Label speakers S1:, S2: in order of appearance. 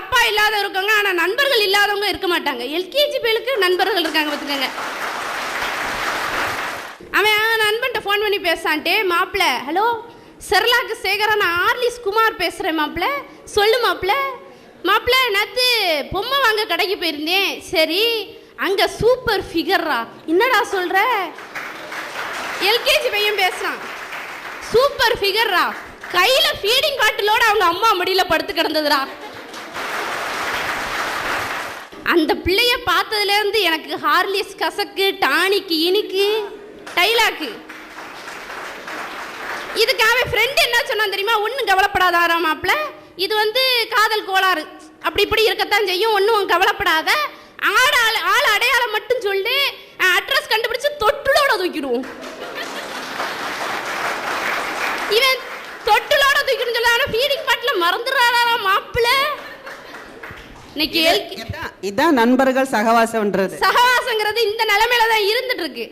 S1: அப்பா இல்லாத இருக்கவங்க ஆனால் நண்பர்கள் இல்லாதவங்க இருக்க மாட்டாங்க. எல்கேஜி பிள்ளைக்கு நண்பர்கள் இருக்காங்க பார்த்துக்கோங்க. அவன் நண்பன்ட்ட ஃபோன் பண்ணி பேசான்ட்டே மாப்பிள்ள ஹலோ செர்லாக்கு சேகரா நான் ஆர்லிஸ் குமார் பேசுகிறேன் மாப்பிள்ள. சொல்லு மாப்பிள்ள. மாப்பிள்ள நேற்று பொம்மை வாங்க கடைக்கு போயிருந்தேன். சரி அங்கே சூப்பர் ஃபிகர்ரா என்னடா சொல்கிற எல்கேஜி பையன் பேசுகிறான் சூப்பர் ஃபிகர்ரா கையில் ஃபீடிங் காட்டிலோட அவங்க அம்மா முடியல படுத்து கிடந்ததுடா. அந்த பிள்ளைய பார்த்ததுலேருந்து எனக்கு ஹார்லிஸ் கசக்கு டானிக்கு இனிக்கு டைலாக்கு. இதுக்கு அவன் ஃப்ரெண்டு என்ன சொன்னான் தெரியுமா? ஒன்றும் கவலைப்படாதாரா மாப்பிள்ள இது வந்து காதல் கோளாறு. அப்படி இப்படி இருக்கத்தான் செய்யும். ஒன்றும் கவலைப்படாத. ஆள் ஆள் ஆள் அடையாளம் மட்டும் சொல்லி. அட்ரஸ் கண்டுபிடிச்சு தொட்டுலோட தூக்கிடுவோம். இவன் தொட்டுலோட தூக்கிடும் சொல்ல ஆனால் ஃபீடிங் பாட்டில் மறந்துடுறாரா மாப்பிள்ள இன்னைக்கு
S2: இதான் நண்பர்கள் சகவாசம்ன்றது.
S1: சகவாசங்கிறது இந்த நிலைமையில தான் இருந்துட்டு இருக்கு.